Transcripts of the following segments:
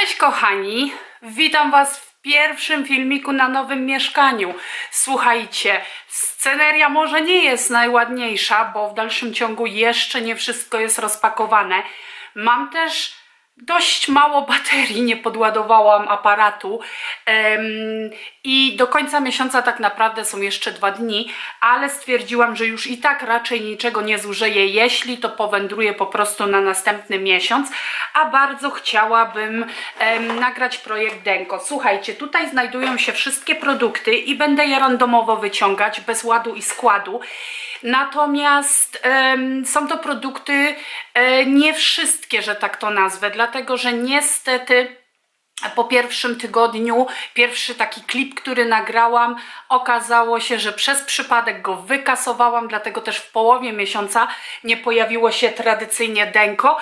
Cześć kochani, witam Was w pierwszym filmiku na nowym mieszkaniu. Słuchajcie, sceneria może nie jest najładniejsza, bo w dalszym ciągu jeszcze nie wszystko jest rozpakowane. Mam też dość mało baterii, nie podładowałam aparatu i do końca miesiąca tak naprawdę są jeszcze dwa dni, ale stwierdziłam, że już i tak raczej niczego nie zużyję, jeśli to powędruje po prostu na następny miesiąc, a bardzo chciałabym nagrać projekt Denko. Słuchajcie, tutaj znajdują się wszystkie produkty i będę je randomowo wyciągać bez ładu i składu. Natomiast em, są to produkty e, nie wszystkie, że tak to nazwę, dlatego że niestety po pierwszym tygodniu, pierwszy taki klip, który nagrałam, okazało się, że przez przypadek go wykasowałam, dlatego też w połowie miesiąca nie pojawiło się tradycyjnie denko.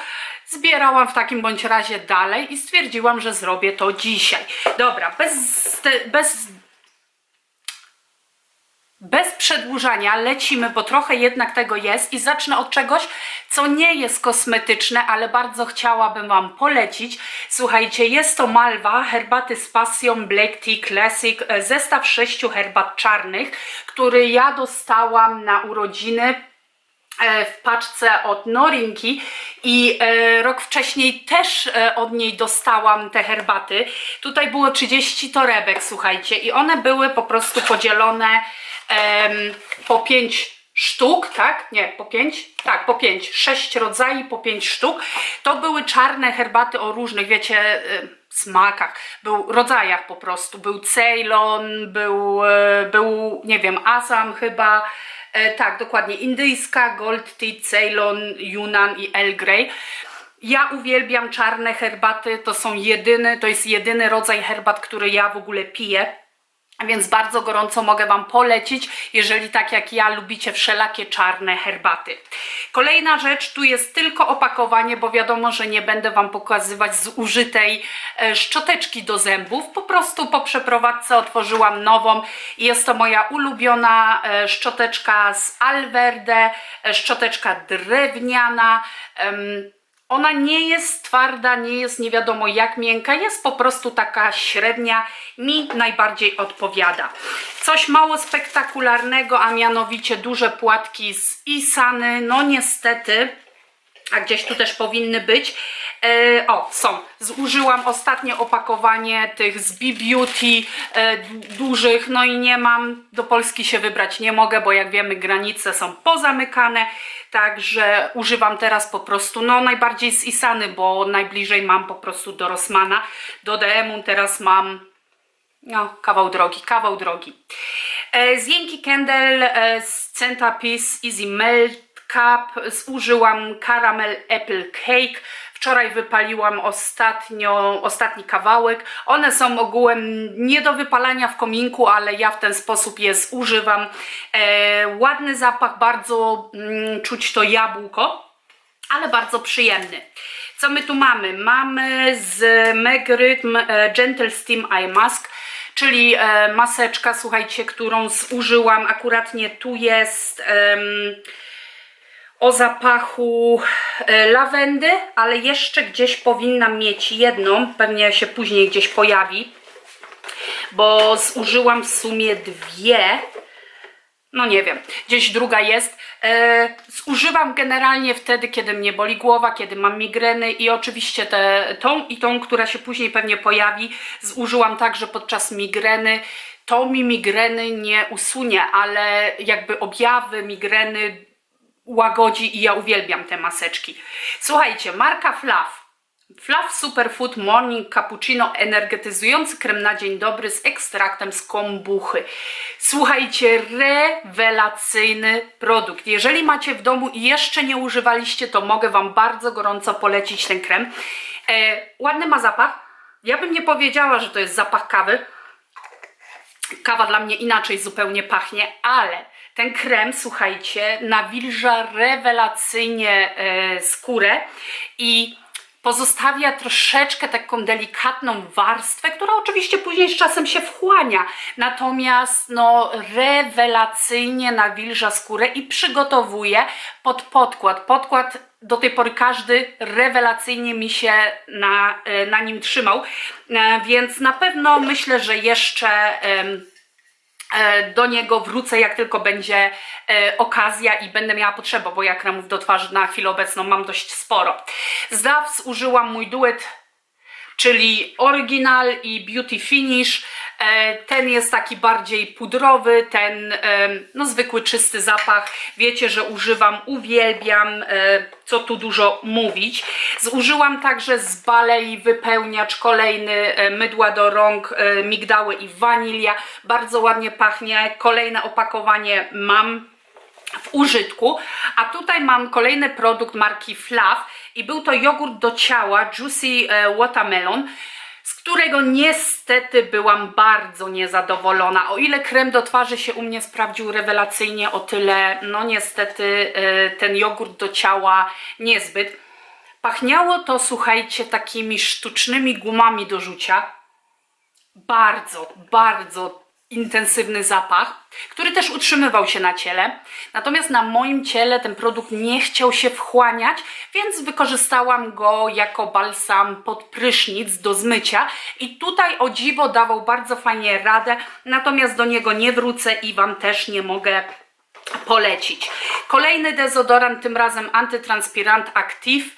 Zbierałam w takim bądź razie dalej i stwierdziłam, że zrobię to dzisiaj. Dobra, bez, bez bez przedłużania lecimy, bo trochę jednak tego jest i zacznę od czegoś, co nie jest kosmetyczne, ale bardzo chciałabym Wam polecić. Słuchajcie, jest to Malwa, herbaty z pasją Black Tea Classic, e, zestaw sześciu herbat czarnych, który ja dostałam na urodziny w paczce od Norinki i e, rok wcześniej też e, od niej dostałam te herbaty. Tutaj było 30 torebek, słuchajcie, i one były po prostu podzielone po 5 sztuk, tak? Nie, po 5? Tak, po 5. 6 rodzajów, po 5 sztuk. To były czarne herbaty o różnych, wiecie, smakach, był rodzajach po prostu. Był Ceylon, był, e, był nie wiem, Assam chyba. E, tak, dokładnie. Indyjska, Gold Tea, Ceylon, Yunnan i Earl Grey. Ja uwielbiam czarne herbaty, to są jedyny, to jest jedyny rodzaj herbat, który ja w ogóle piję. Więc bardzo gorąco mogę Wam polecić, jeżeli tak jak ja lubicie wszelakie czarne herbaty. Kolejna rzecz, tu jest tylko opakowanie, bo wiadomo, że nie będę Wam pokazywać zużytej e, szczoteczki do zębów. Po prostu po przeprowadzce otworzyłam nową jest to moja ulubiona e, szczoteczka z Alverde, e, szczoteczka drewniana. em, ona nie jest twarda, nie jest nie wiadomo jak miękka, jest po prostu taka średnia, mi najbardziej odpowiada. Coś mało spektakularnego, a mianowicie duże płatki z Isany, no niestety, a gdzieś tu też powinny być. E, o, są. Zużyłam ostatnie opakowanie tych z B-Beauty e, du- dużych, no i nie mam, do Polski się wybrać nie mogę, bo jak wiemy granice są pozamykane, także używam teraz po prostu, no najbardziej z Isany, bo najbliżej mam po prostu do Rossmana, do DM-u teraz mam no, kawał drogi, kawał drogi. E, z Yankee Candle, e, z Centerpiece Easy Melt Cup zużyłam Caramel Apple Cake. Wczoraj wypaliłam ostatnio, ostatni kawałek. One są ogółem nie do wypalania w kominku, ale ja w ten sposób je zużywam. E, ładny zapach, bardzo mm, czuć to jabłko ale bardzo przyjemny. Co my tu mamy? Mamy z Meg Rhythm e, Gentle Steam Eye Mask, czyli e, maseczka, słuchajcie, którą zużyłam. Akurat nie tu jest o zapachu e, lawendy, ale jeszcze gdzieś powinnam mieć jedną, pewnie się później gdzieś pojawi, bo zużyłam w sumie dwie no nie wiem, gdzieś druga jest. E, zużywam generalnie wtedy, kiedy mnie boli głowa, kiedy mam migreny i oczywiście te, tą i tą, która się później pewnie pojawi, zużyłam także podczas migreny. To mi migreny nie usunie, ale jakby objawy migreny łagodzi i ja uwielbiam te maseczki. Słuchajcie, marka Flav. Flav Superfood Morning Cappuccino energetyzujący krem na dzień dobry z ekstraktem z kombuchy. Słuchajcie, rewelacyjny produkt. Jeżeli macie w domu i jeszcze nie używaliście, to mogę Wam bardzo gorąco polecić ten krem. E, ładny ma zapach. Ja bym nie powiedziała, że to jest zapach kawy. Kawa dla mnie inaczej zupełnie pachnie, ale ten krem, słuchajcie, nawilża rewelacyjnie e, skórę i pozostawia troszeczkę taką delikatną warstwę, która oczywiście później z czasem się wchłania. Natomiast no rewelacyjnie nawilża skórę i przygotowuje pod podkład. Podkład do tej pory każdy rewelacyjnie mi się na, e, na nim trzymał, E, więc na pewno myślę, że jeszcze e, do niego wrócę, jak tylko będzie e, okazja i będę miała potrzebę, bo ja kremów do twarzy na chwilę obecną mam dość sporo. Z Davs użyłam mój duet czyli oryginal i beauty finish. E, Ten jest taki bardziej pudrowy, ten no zwykły czysty zapach. Wiecie, że używam, uwielbiam, e, co tu dużo mówić. Zużyłam także z Balei wypełniacz kolejny e, mydła do rąk, migdały i wanilia. Bardzo ładnie pachnie. Kolejne opakowanie mam w użytku, a tutaj mam kolejny produkt marki Flav i był to jogurt do ciała Juicy Watermelon, z którego niestety byłam bardzo niezadowolona. O ile krem do twarzy się u mnie sprawdził rewelacyjnie, o tyle no niestety e, ten jogurt do ciała niezbyt. Pachniało to, słuchajcie, takimi sztucznymi gumami do rzucia bardzo, bardzo intensywny zapach, który też utrzymywał się na ciele. Natomiast na moim ciele ten produkt nie chciał się wchłaniać, więc wykorzystałam go jako balsam pod prysznic do zmycia i tutaj o dziwo dawał bardzo fajnie radę, natomiast do niego nie wrócę i Wam też nie mogę polecić. Kolejny dezodorant, tym razem antytranspirant Active,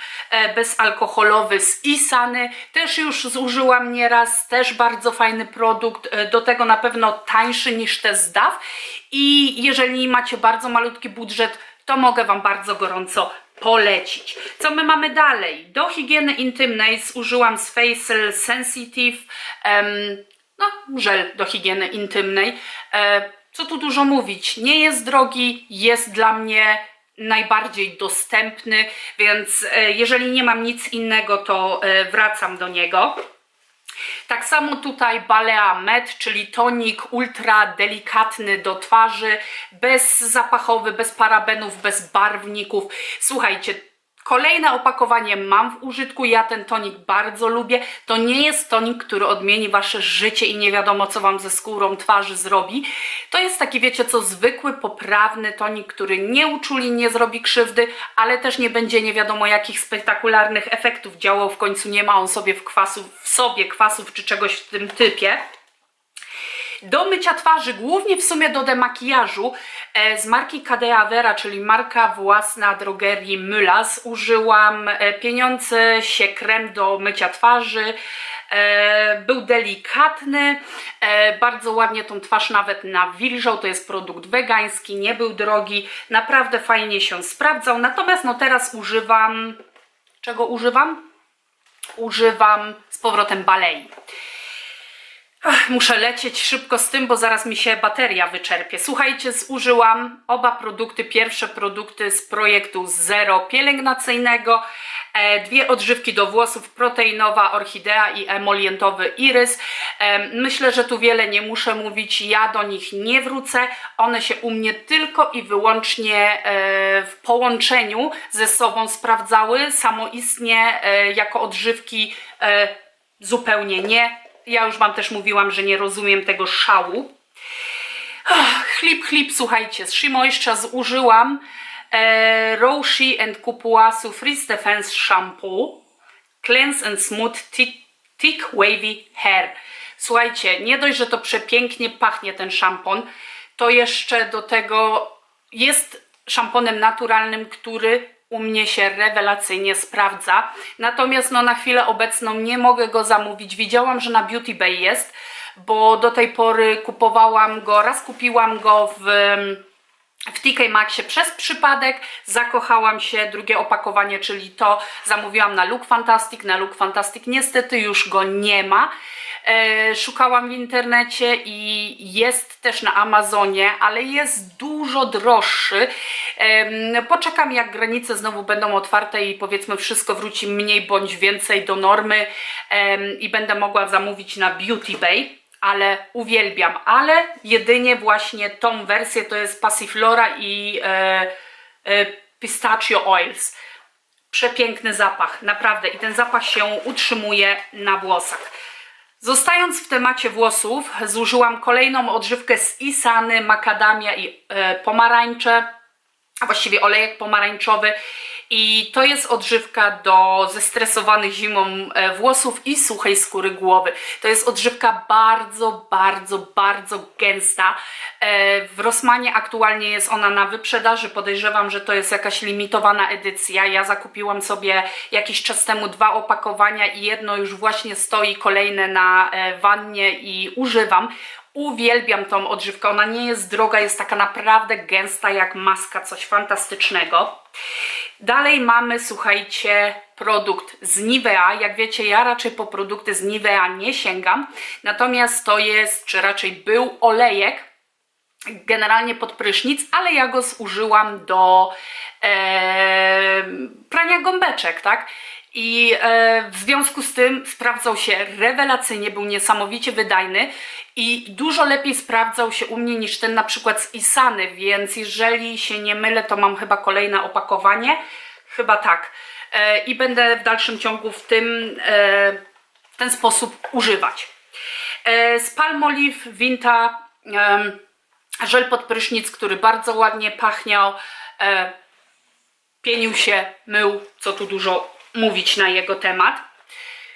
bezalkoholowy z Isany. Też już zużyłam nieraz, też bardzo fajny produkt, e, do tego na pewno tańszy niż te z DAW. I jeżeli macie bardzo malutki budżet, to mogę Wam bardzo gorąco polecić. Co my mamy dalej? Do higieny intymnej zużyłam z Facial Sensitive em, no, żel do higieny intymnej. E, co tu dużo mówić? Nie jest drogi, jest dla mnie najbardziej dostępny, więc e, jeżeli nie mam nic innego, to e, wracam do niego. Tak samo tutaj Balea Med, czyli tonik ultra delikatny do twarzy, bezzapachowy, bez parabenów, bez barwników. Słuchajcie, kolejne opakowanie mam w użytku, ja ten tonik bardzo lubię. To nie jest tonik, który odmieni wasze życie i nie wiadomo co wam ze skórą twarzy zrobi. To jest taki, wiecie co, zwykły, poprawny tonik, który nie uczuli, nie zrobi krzywdy, ale też nie będzie nie wiadomo jakich spektakularnych efektów działał. W końcu nie ma on sobie w, kwasu, w sobie kwasów czy czegoś w tym typie. Do mycia twarzy, głównie w sumie do demakijażu e, z marki Cadea Vera, czyli marka własna drogerii Mylas, użyłam e, pieniądze się krem do mycia twarzy. E, był delikatny, bardzo ładnie tą twarz nawet nawilżał, to jest produkt wegański, nie był drogi, naprawdę fajnie się sprawdzał. Natomiast no teraz używam, czego używam? Używam z powrotem balei. Ach, muszę lecieć szybko z tym, bo zaraz mi się bateria wyczerpie. Słuchajcie, zużyłam oba produkty, pierwsze produkty z projektu Zero pielęgnacyjnego, e, dwie odżywki do włosów, proteinowa orchidea i emolientowy irys. E, myślę, że tu wiele nie muszę mówić, ja do nich nie wrócę. One się u mnie tylko i wyłącznie e, w połączeniu ze sobą sprawdzały, samoistnie jako odżywki zupełnie nie ja już Wam też mówiłam, że nie rozumiem tego szału. Ach, chlip, chlip, słuchajcie, z Shimoisha zużyłam e, Roshi and Kupuasu Freeze Defense Shampoo Cleanse and Smooth Thick, thick Wavy Hair. Słuchajcie, nie dość, że to przepięknie pachnie ten szampon, to jeszcze do tego jest szamponem naturalnym, który u mnie się rewelacyjnie sprawdza. Natomiast no, na chwilę obecną nie mogę go zamówić. Widziałam, że na Beauty Bay jest, bo do tej pory kupowałam go, raz kupiłam go w w TK Maxie przez przypadek zakochałam się, drugie opakowanie, czyli to zamówiłam na Look Fantastic, na Look Fantastic niestety już go nie ma. E, szukałam w internecie i jest też na Amazonie, ale jest dużo droższy. Poczekam jak granice znowu będą otwarte i powiedzmy wszystko wróci mniej bądź więcej do normy i będę mogła zamówić na Beauty Bay ale uwielbiam, ale jedynie właśnie tą wersję to jest Passiflora i e, e, Pistachio Oils. Przepiękny zapach, naprawdę i ten zapach się utrzymuje na włosach. Zostając w temacie włosów, zużyłam kolejną odżywkę z Isany, makadamia i e, pomarańcze, a właściwie olejek pomarańczowy I to jest odżywka do zestresowanych zimą e, włosów i suchej skóry głowy. To jest odżywka bardzo, bardzo, bardzo gęsta. E, W Rossmanie aktualnie jest ona na wyprzedaży. Podejrzewam, że to jest jakaś limitowana edycja. Ja zakupiłam sobie jakiś czas temu dwa opakowania i jedno już właśnie stoi, kolejne na e, wannie i używam. Uwielbiam tą odżywkę. Ona nie jest droga, jest taka naprawdę gęsta jak maska, coś fantastycznego. Dalej mamy, słuchajcie, produkt z Nivea. Jak wiecie, ja raczej po produkty z Nivea nie sięgam. Natomiast to jest, czy raczej był olejek, generalnie pod prysznic, ale ja go zużyłam do e, prania gąbeczek, tak? I e, w związku z tym sprawdzał się rewelacyjnie, był niesamowicie wydajny i dużo lepiej sprawdzał się u mnie niż ten na przykład z Isany, więc jeżeli się nie mylę, to mam chyba kolejne opakowanie, chyba tak. E, I będę w dalszym ciągu w tym e, w ten sposób używać. E, z Palmolive Vinta żel pod prysznic, który bardzo ładnie pachniał, pienił się, mył, co tu dużo mówić na jego temat.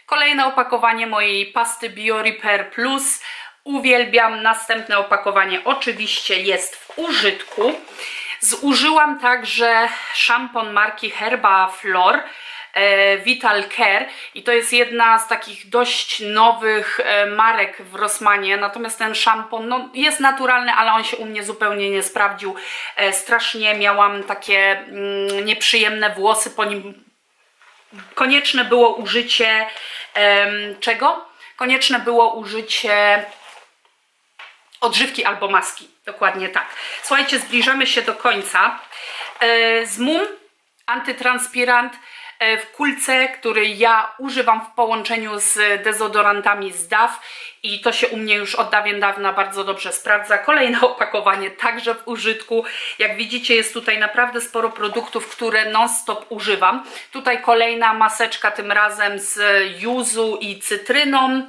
Kolejne opakowanie mojej pasty Bio Repair Plus. Uwielbiam. Następne opakowanie oczywiście jest w użytku. Zużyłam także szampon marki Herba Flor e, Vital Care i to jest jedna z takich dość nowych e, marek w Rossmanie, natomiast ten szampon no, jest naturalny, ale on się u mnie zupełnie nie sprawdził. E, strasznie miałam takie mm, nieprzyjemne włosy po nim. Konieczne było użycie czego? Konieczne było użycie odżywki albo maski. Dokładnie tak. Słuchajcie, zbliżamy się do końca. E, z MUM antytranspirant e, w kulce, który ja używam w połączeniu z dezodorantami z DAW i to się u mnie już od dawien dawna bardzo dobrze sprawdza. Kolejne opakowanie także w użytku. Jak widzicie jest tutaj naprawdę sporo produktów, które non-stop używam. Tutaj kolejna maseczka tym razem z juzu i cytryną.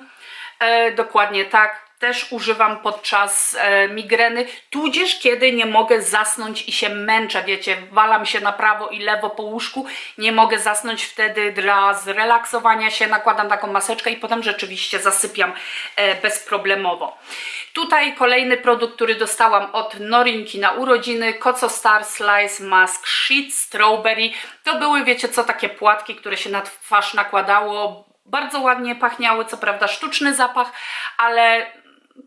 E, dokładnie tak też używam podczas e, migreny, tudzież kiedy nie mogę zasnąć i się męczę, wiecie, walam się na prawo i lewo po łóżku, nie mogę zasnąć wtedy dla zrelaksowania się, nakładam taką maseczkę i potem rzeczywiście zasypiam e, bezproblemowo. Tutaj kolejny produkt, który dostałam od Norinki na urodziny, Koco Star Slice Mask Sheet Strawberry. To były, wiecie co, takie płatki, które się na twarz nakładało, bardzo ładnie pachniały, co prawda sztuczny zapach, ale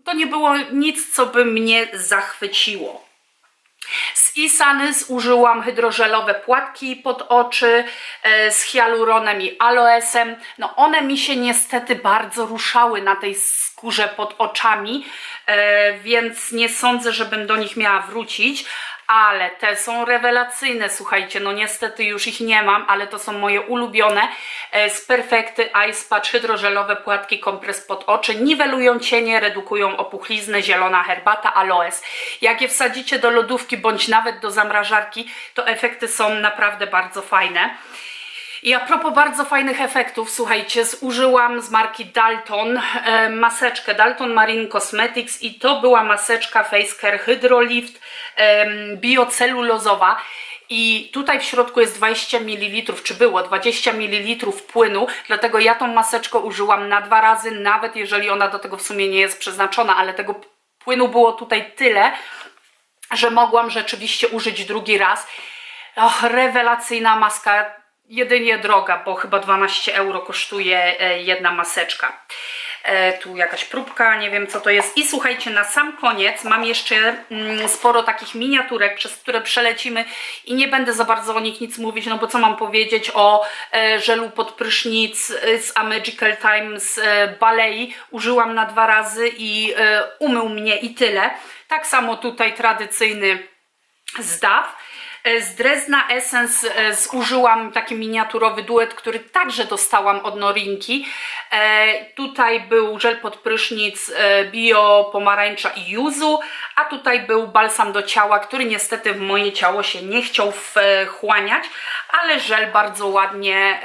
to nie było nic, co by mnie zachwyciło. Z Isany zużyłam hydrożelowe płatki pod oczy e, z hialuronem i aloesem. No one mi się niestety bardzo ruszały na tej skórze pod oczami, e, więc nie sądzę, żebym do nich miała wrócić, ale te są rewelacyjne, słuchajcie, no niestety już ich nie mam, ale to są moje ulubione e, z Perfekty Ice Patch hydrożelowe płatki kompres pod oczy, niwelują cienie, redukują opuchlizny, zielona herbata, aloes. Jak je wsadzicie do lodówki bądź nawet do zamrażarki, to efekty są naprawdę bardzo fajne. I a propos bardzo fajnych efektów, słuchajcie, zużyłam z marki Dalton e, maseczkę Dalton Marine Cosmetics i to była maseczka Face Care Hydrolift e, biocelulozowa. I tutaj w środku jest 20 ml, czy było 20 ml płynu, dlatego ja tą maseczkę użyłam na dwa razy, nawet jeżeli ona do tego w sumie nie jest przeznaczona, ale tego płynu było tutaj tyle, że mogłam rzeczywiście użyć drugi raz. Och, rewelacyjna maska, jedynie droga, bo chyba 12 euro kosztuje e, jedna maseczka. E, tu jakaś próbka, nie wiem co to jest. I słuchajcie, na sam koniec mam jeszcze mm, sporo takich miniaturek, przez które przelecimy i nie będę za bardzo o nich nic mówić, no bo co mam powiedzieć o e, żelu pod prysznic z A Magical Time z Balei. Użyłam na dwa razy i umył mnie i tyle. Tak samo tutaj tradycyjny zdaw. E, Z Drezna Essence e, zużyłam taki miniaturowy duet, który także dostałam od Norinki. E, tutaj był żel pod prysznic bio, pomarańcza i yuzu, a tutaj był balsam do ciała, który niestety w moje ciało się nie chciał wchłaniać, ale żel bardzo ładnie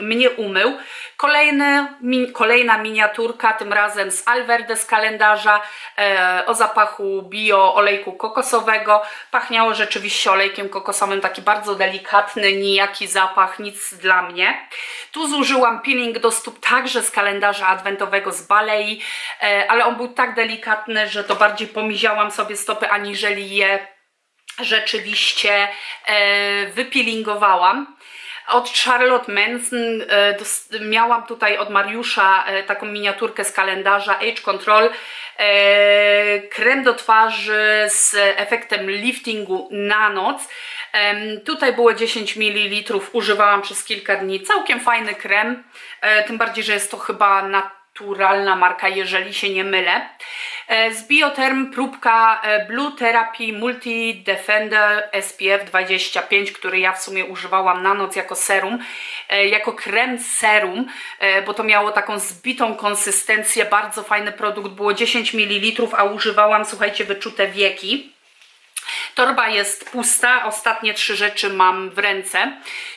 mnie umył. Kolejny, kolejna miniaturka, tym razem z Alverde z kalendarza e, o zapachu bio olejku kokosowego. Pachniało rzeczywiście olejkiem kokosowym, taki bardzo delikatny, nijaki zapach, nic dla mnie. Tu zużyłam peeling do stóp także z kalendarza adwentowego z Balei, e, ale on był tak delikatny, że to bardziej pomiziałam sobie stopy, aniżeli je rzeczywiście e, wypeelingowałam. Od Charlotte Manson e, miałam tutaj od Mariusza e, taką miniaturkę z kalendarza Age Control. E, krem do twarzy z efektem liftingu na noc. Tutaj było 10 ml, używałam przez kilka dni. Całkiem fajny krem, tym bardziej, że jest to chyba naturalna marka, jeżeli się nie mylę. E, Z Bioterm próbka e, Blue Therapy Multi Defender SPF 25, który ja w sumie używałam na noc jako serum, e, jako krem serum, bo to miało taką zbitą konsystencję, bardzo fajny produkt, było 10 ml, a używałam, słuchajcie, wyczute wieki. Torba jest pusta, ostatnie trzy rzeczy mam w ręce.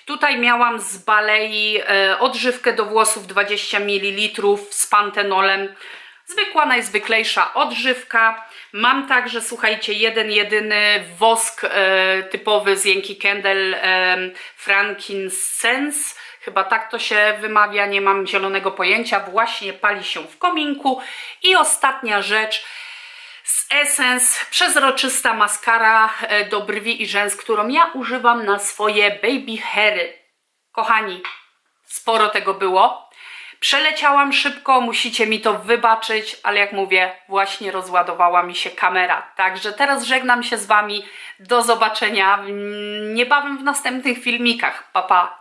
Tutaj miałam z Balei e, odżywkę do włosów 20 ml z pantenolem. Zwykła, najzwyklejsza odżywka. Mam także, słuchajcie, jeden jedyny wosk e, typowy z Yankee Candle e, frankincense. Chyba tak to się wymawia, nie mam zielonego pojęcia. Właśnie pali się w kominku. I ostatnia rzecz, z Essence przezroczysta maskara e, do brwi i rzęs, którą ja używam na swoje baby hairy. Kochani, sporo tego było. Przeleciałam szybko, musicie mi to wybaczyć, ale jak mówię, właśnie rozładowała mi się kamera. Także teraz żegnam się z Wami. Do zobaczenia mm, niebawem w następnych filmikach. Pa, pa.